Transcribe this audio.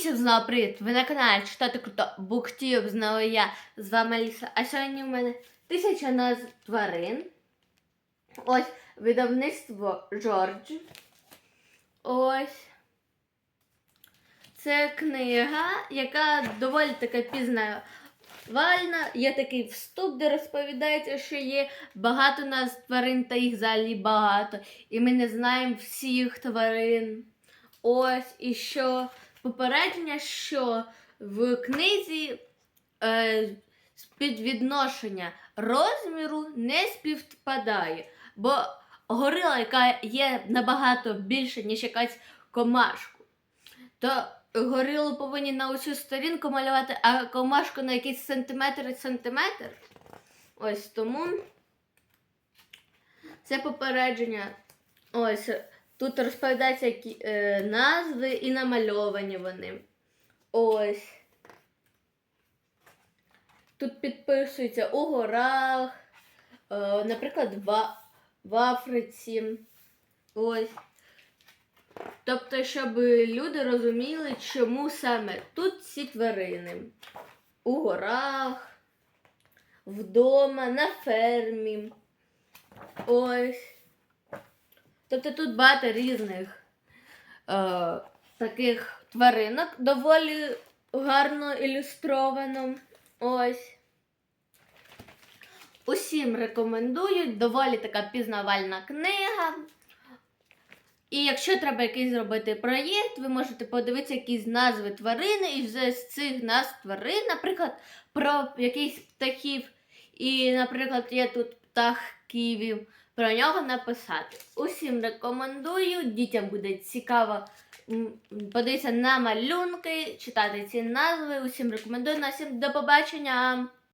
всім знову привіт! Ви на каналі Читати Круто Буктів, знову я, з вами Аліса. А сьогодні у мене тисяча назв тварин. Ось видавництво Джордж. Ось. Це книга, яка доволі така пізнавальна. Є такий вступ, де розповідається, що є багато назв тварин, та їх взагалі багато. І ми не знаємо всіх тварин. Ось і що попередження, що в книзі е, розміру не співпадає. Бо горила, яка є набагато більше, ніж якась комашку, то горилу повинні на усю сторінку малювати, а комашку на якийсь сантиметр і сантиметр. Ось тому це попередження. Ось тут розповідається які е, назви і намальовані вони. Ось. Тут підписується у горах, е, наприклад, в, в Африці. Ось. Тобто, щоб люди розуміли, чому саме тут ці тварини. У горах, вдома, на фермі. Ось. Тобто тут багато різних е, таких тваринок, доволі гарно ілюстровано. Ось. Усім рекомендую, доволі така пізнавальна книга. І якщо треба якийсь зробити проєкт, ви можете подивитися якісь назви тварини, і вже з цих назв тварин, наприклад, про якихось птахів. І, наприклад, є тут птах Київ, про нього написати. Усім рекомендую, дітям буде цікаво подивитися на малюнки, читати ці назви. Усім рекомендую. На всім до побачення!